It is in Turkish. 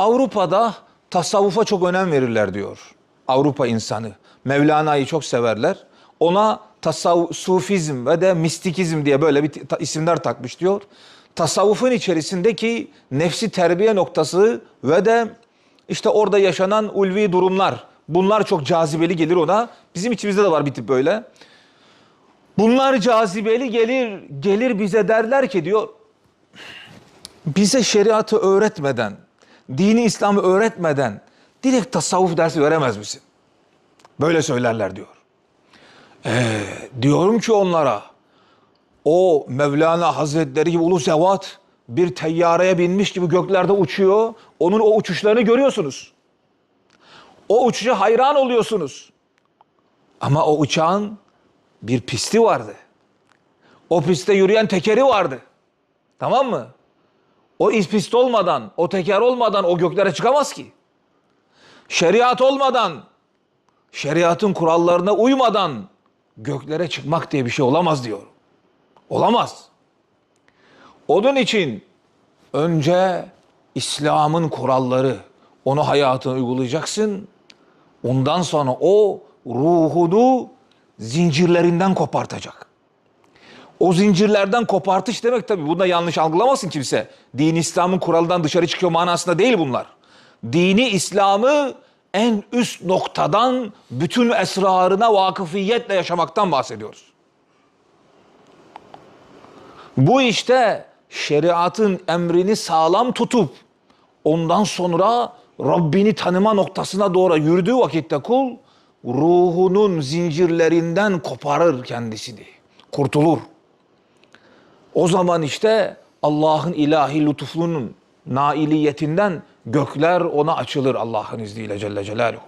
Avrupa'da tasavvufa çok önem verirler diyor. Avrupa insanı. Mevlana'yı çok severler. Ona tasavvuf, sufizm ve de mistikizm diye böyle bir isimler takmış diyor. Tasavvufun içerisindeki nefsi terbiye noktası ve de işte orada yaşanan ulvi durumlar. Bunlar çok cazibeli gelir ona. Bizim içimizde de var bir tip böyle. Bunlar cazibeli gelir, gelir bize derler ki diyor bize şeriatı öğretmeden, dini İslam'ı öğretmeden direkt tasavvuf dersi veremez misin? Böyle söylerler diyor. Ee, diyorum ki onlara o Mevlana Hazretleri gibi ulu zevat bir teyyareye binmiş gibi göklerde uçuyor. Onun o uçuşlarını görüyorsunuz. O uçuşa hayran oluyorsunuz. Ama o uçağın bir pisti vardı. O pistte yürüyen tekeri vardı. Tamam mı? O iz pist olmadan, o teker olmadan o göklere çıkamaz ki. Şeriat olmadan, şeriatın kurallarına uymadan göklere çıkmak diye bir şey olamaz diyor. Olamaz. Onun için önce İslam'ın kuralları, onu hayatına uygulayacaksın. Ondan sonra o ruhunu zincirlerinden kopartacak. O zincirlerden kopartış demek tabii. Bunda yanlış algılamasın kimse. Din İslam'ın kuralından dışarı çıkıyor manasında değil bunlar. Dini İslam'ı en üst noktadan bütün esrarına vakıfiyetle yaşamaktan bahsediyoruz. Bu işte şeriatın emrini sağlam tutup ondan sonra Rabbini tanıma noktasına doğru yürüdüğü vakitte kul ruhunun zincirlerinden koparır kendisini. Kurtulur. O zaman işte Allah'ın ilahi lütuflunun nailiyetinden gökler ona açılır Allah'ın izniyle Celle Celaluhu.